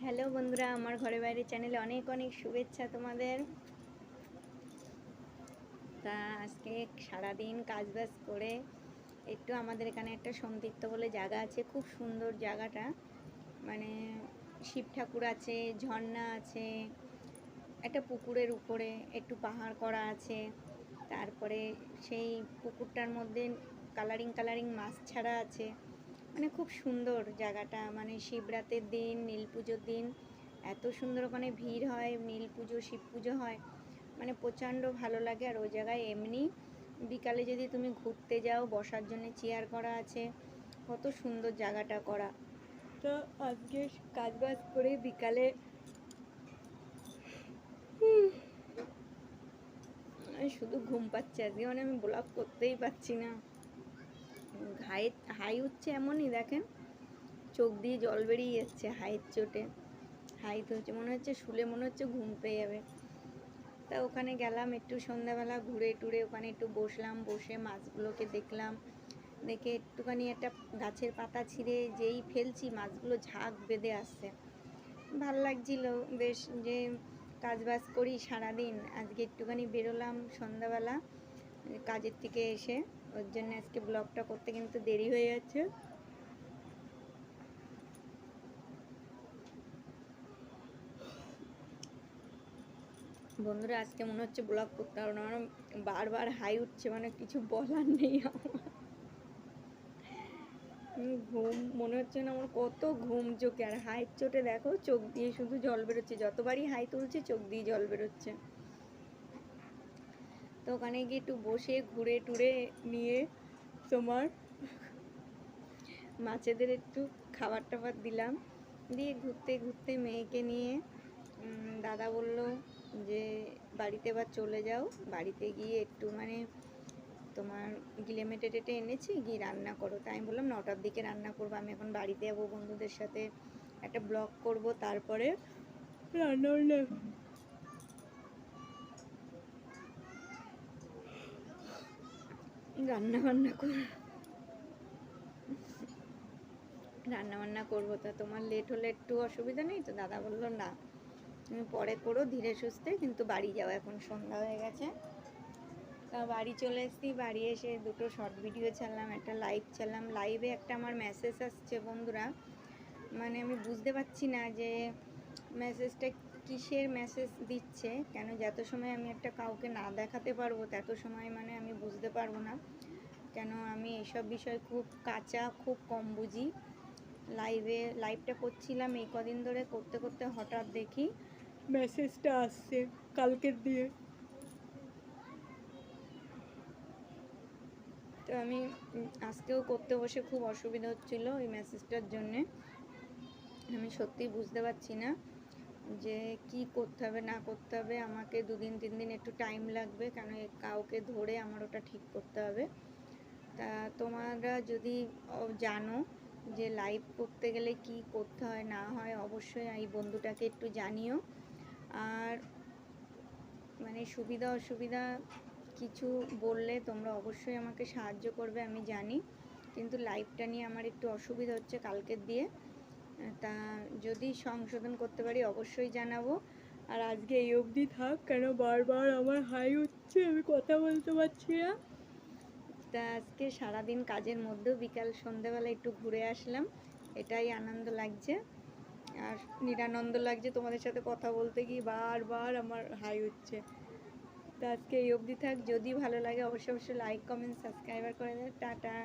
Hello বন্ধুরা, আমার ঘরে বাইরে চ্যানেলে অনেক অনেক শুভেচ্ছা তোমাদের। তা আজকে সারাদিন কাজ বাজ করে একটু আমাদের এখানে একটা সন্দিত্য বলে জায়গা আছে, খুব সুন্দর জায়গাটা। মানে শিব ঠাকুর আছে, ঝর্ণা আছে, একটা পুকুরের উপরে একটু পাহাড় করা আছে। তারপরে সেই পুকুরটার মধ্যে কালারিং কালারিং মাছ ছাড়া আছে। মানে খুব সুন্দর জায়গাটা। মানে শিবরাতের দিন, নীল পুজোর দিন, এত সুন্দর ওখানে ভিড় হয়, নীল পুজো, শিব পুজো হয়। মানে প্রচণ্ড ভালো লাগে আর ওই জায়গায় এমনি। বিকালে যদি তুমি ঘুরতে যাও, বসার জন্য চেয়ার করা আছে, কত সুন্দর জায়গাটা করা। তো আজকে কাজ বাজ করে বিকালে শুধু ঘুম পাচ্ছে, আজকে মানে আমি ব্লগ করতেই পারছি না। হাই হাই উঠছে এমনই, দেখেন। চোখ দিয়ে জল বেরিয়ে যাচ্ছে হাইয়ের চোটে। হাইট হচ্ছে, মনে হচ্ছে শুলে, মনে হচ্ছে ঘুম পেয়ে যাবে। তা ওখানে গেলাম একটু সন্ধ্যাবেলা ঘুরে টুরে, ওখানে একটু বসলাম, বসে মাছগুলোকে দেখলাম। দেখে একটুখানি একটা গাছের পাতা ছিঁড়ে যেই ফেলছি, মাছগুলো ঝাঁক বেঁধে আসছে। ভালো লাগছিল, বেশ যে কাজ বাজ করি সারাদিন। আজকে একটুখানি বেরোলাম সন্ধ্যাবেলা, কাজের থেকে এসে। ওর জন্য আজকে ব্লগটা করতে কিন্তু দেরি হয়ে যাচ্ছে। বন্ধুরা, আজকে মনে হচ্ছে ব্লগ করতে পারব না আমার বারবার হাই উঠছে মানে কিছু বলার নেই আমার। ঘুম, মনে হচ্ছে না আমার কত ঘুম চোখে। আর হাই চোটে দেখো, চোখ দিয়ে শুধু জল বেরোচ্ছে। যতবারই হাই তুলছে, চোখ দিয়ে জল বেরোচ্ছে। তো ওখানে গিয়ে একটু বসে ঘুরে টুরে নিয়ে তোমার মাছেদের একটু খাবার টাবার দিলাম। দিয়ে ঘুরতে ঘুরতে মেয়েকে নিয়ে দাদা বলল যে বাড়িতে এবার চলে যাও। বাড়িতে গিয়ে একটু মানে তোমার গিলে মেটে টেটে এনেছি, গিয়ে রান্না করো। তাই আমি বললাম, নটার দিকে রান্না করব। আমি এখন বাড়িতে যাব বন্ধুদের সাথে। একটা ব্লগ করব, তারপরে রান্না রান্না বান্না কর রান্না বান্না করব তা তোমার লেট হলে একটু অসুবিধা নেই তো? দাদা বলল, না, তুমি পরে করো, ধীরে সুস্থে, কিন্তু বাড়ি যাও, এখন সন্ধ্যা হয়ে গেছে। তা বাড়ি চলে এসেছি, বাড়ি এসে দুটো শর্ট ভিডিও ছাড়লাম, একটা লাইভ ছাড়লাম। লাইভে একটা আমার মেসেজ আসছে বন্ধুরা। মানে আমি বুঝতে পারছি না যে মেসেজটা কিসের মেসেজ দিচ্ছে, কেন যত সময় আমি একটা কাউকে না দেখাতে পারব, তত সময় মানে আমি বুঝতে পারব না। কেন আমি এসব বিষয় খুব কাঁচা, খুব কম বুঝি। লাইভে লাইভটা করছিলাম এই কদিন ধরে, করতে করতে হঠাৎ দেখি মেসেজটা আসছে কালকের দিয়ে। তো আমি আজকেও করতে বসে খুব অসুবিধা হচ্ছিল ওই মেসেজটার জন্যে। আমি সত্যি বুঝতে পারছি না। যে কি করতে হবে, না করতে হবে, আমাকে দুদিন, তিন দিন একটু টাইম লাগবে, কেন কাউকে ধরে আমার ওটা ঠিক করতে হবে। তা তোমরা যদি জানো যে লাইভ করতে গেলে কি করতে হয়, না হয়, অবশ্যই এই বন্ধুটাকে একটু জানিও। আর মানে সুবিধা, অসুবিধা কিছু বললে তোমরা অবশ্যই আমাকে সাহায্য করবে, আমি জানি। কিন্তু লাইভটা নিয়ে আমার একটু অসুবিধা হচ্ছে কালকের দিয়ে। তা যদি সংশোধন করতে পারি অবশ্যই জানাব। আর আজকে এই অবধি থাক, কেন বারবার আমার হাই হচ্ছে আমি কথা বলতে পারছি না। তা আজকে সারাদিন কাজের মধ্যেও বিকাল সন্ধ্যেবেলা একটু ঘুরে আসলাম, এটাই আনন্দ লাগছে। আর নিরানন্দ লাগছে তোমাদের সাথে কথা বলতে গিয়ে বারবার আমার হাই হচ্ছে তো আজকে এই অবধি থাক, যদি ভালো লাগে অবশ্যই অবশ্যই লাইক কমেন্ট সাবস্ক্রাইবার করে দেবে। টাটা।